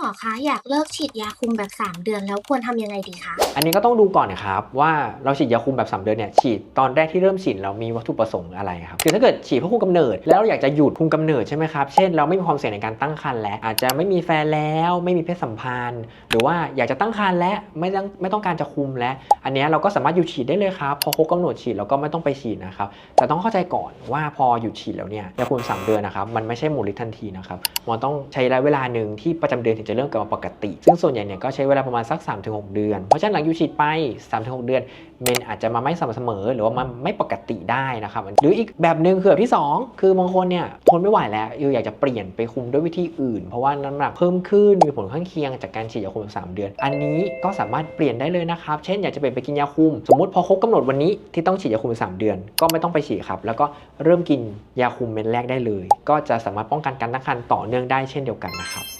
หมอคะอยากเลิกฉีดยาคุมแบบ 3 เดือนแล้วควรทำยังไงดีคะอันนี้ก็ต้องดูก่อนนะครับว่าเราฉีดยาคุมแบบ 3 เดือนเนี่ยฉีดตอนแรกที่เริ่มฉีดเรามีวัตถุประสงค์อะไรครับคือถ้าเกิดฉีดเพื่อคุมกำเนิด แล้วเราอยากจะหยุดคุมกำเนิดใช่ไหมครับเช่นเราไม่มีความเสี่ยงในการตั้งครรภ์แล้วอาจจะไม่มีแฟนแล้วไม่มีเพศสัมพันธ์ หรือว่าอยากจะตั้งครรภ์และไม่ต้องไม่ต้องการจะคุมแล้ว อันนี้เราก็สามารถหยุดฉีดได้เลยครับพอครบกำหนดฉีดเราก็ไม่ต้องไปฉีดนะครับแต่ต้องเข้าใจก่อนว่าพอหยุดฉีดแล้วเนี่ยยาคุม3เดือนนะครับมันไม่ใช่หมดฤทธิ์ทันทีนะครับมันต้องใช้ระยะเวลาหนึ่งที่ประจำเดือนถึงจะเริ่มกลับมาปกติ ซึ่งส่วนใหญ่เนี่ยก็ใช้เวลาประมาณสัก 3-6 เดือน เพราะฉะนั้นหลังยุดฉีดไป 3-6 เดือน เมนอาจจะมาไม่สม่ำเสมอ หรือว่ามันไม่ปกติได้นะครับ หรืออีกแบบหนึ่งคือแบบที่ 2 คือบางคนเนี่ยทนไม่ไหวแล้วอยากจะเปลี่ยนไปคุมด้วยวิธีอื่น เพราะว่าน้ำหนักเพิ่มขึ้นมีผลข้างเคียงจากการฉีดยาคุมสามเดือน อันนี้ก็สามารถเปลี่ยนได้เลยนะครับ เช่นอยากจะเปลี่ยนไปกินยาคุม สมมติพอครบกำหนดวันนี้ที่ต้องฉีดยาคุมสามเดือน ก็ไม่ต้องไปฉีดครับ แล้วก็เริ่มกินยาคุมเม็ดแรกได้เลย ก็จะสามารถป้องกันการตั้งครรภ์ต่อเนื่องได้เช่นเดียวกันนะครับ